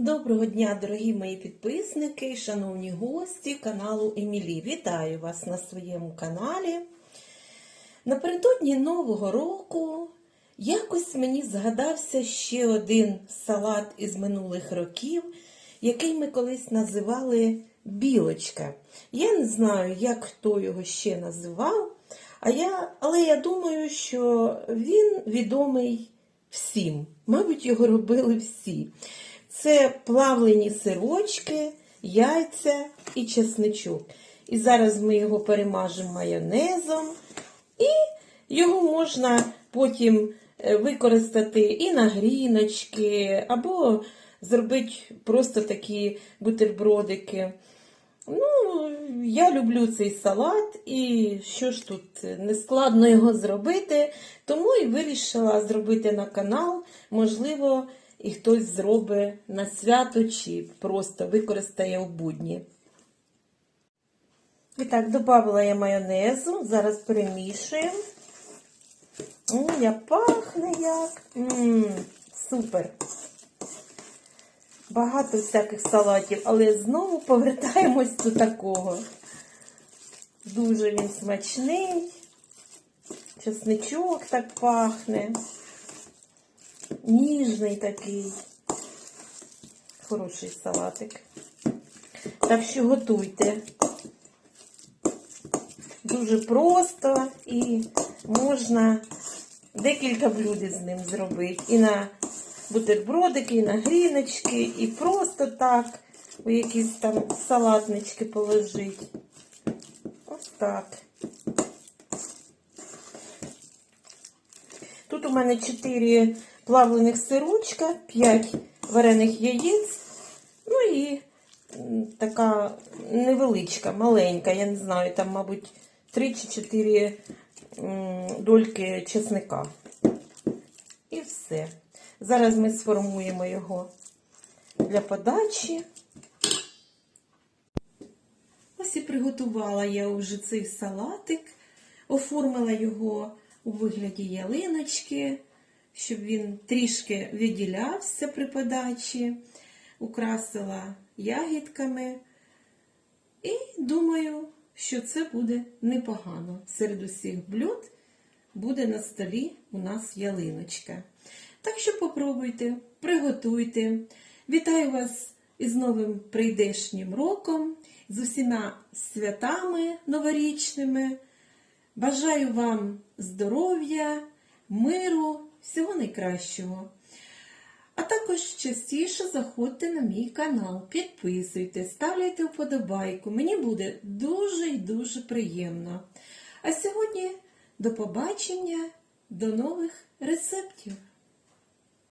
Доброго дня, дорогі мої підписники, шановні гості каналу Емілі. Вітаю вас на своєму каналі. Напередодні Нового року якось мені згадався ще один салат із минулих років, який ми колись називали білочка. Я не знаю, як хто його ще називав, а я, але я думаю, що він відомий всім. Мабуть, його робили всі. Це плавлені сирочки, яйця і чесничок. І зараз ми його перемажемо майонезом. І його можна потім е, використати і на гріночки, або зробити просто такі бутербродики. Ну, я люблю цей салат, і що ж тут нескладно його зробити, тому і вирішила зробити на канал. Можливо, і хтось зробить на свято чи просто використає у будні. І так, додала я майонезу, зараз перемішуємо. М, як пахне як. М, супер. Багато всяких салатів, але знову повертаємось до такого. Дуже він смачний. Чесничок так пахне. Ніжний такий. Хороший салатик. Так що готуйте. Дуже просто і можна декілька блюд з ним зробити. І на бутербродики, і на гріночки, і просто так у якісь там салатнички положити. Ось так. Тут у мене 4 плавлених сирочка, 5 варених яєць, ну і така невеличка, маленька, я не знаю, там, мабуть, 3 чи 4 дольки чесника. І все. Зараз ми сформуємо його для подачі. Ось і приготувала я вже цей салатик, оформила його у вигляді ялиночки, щоб він трішки відділявся при подачі, украсила ягідками. І думаю, що це буде непогано. Серед усіх блюд буде на столі у нас ялиночка. Так що попробуйте, приготуйте. Вітаю вас із новим прийдешнім роком, з усіма святами новорічними. Бажаю вам здоров'я, миру, всього найкращого. А також частіше заходьте на мій канал, підписуйтесь, ставляйте вподобайку. Мені буде дуже і дуже приємно. А сьогодні до побачення, до нових рецептів!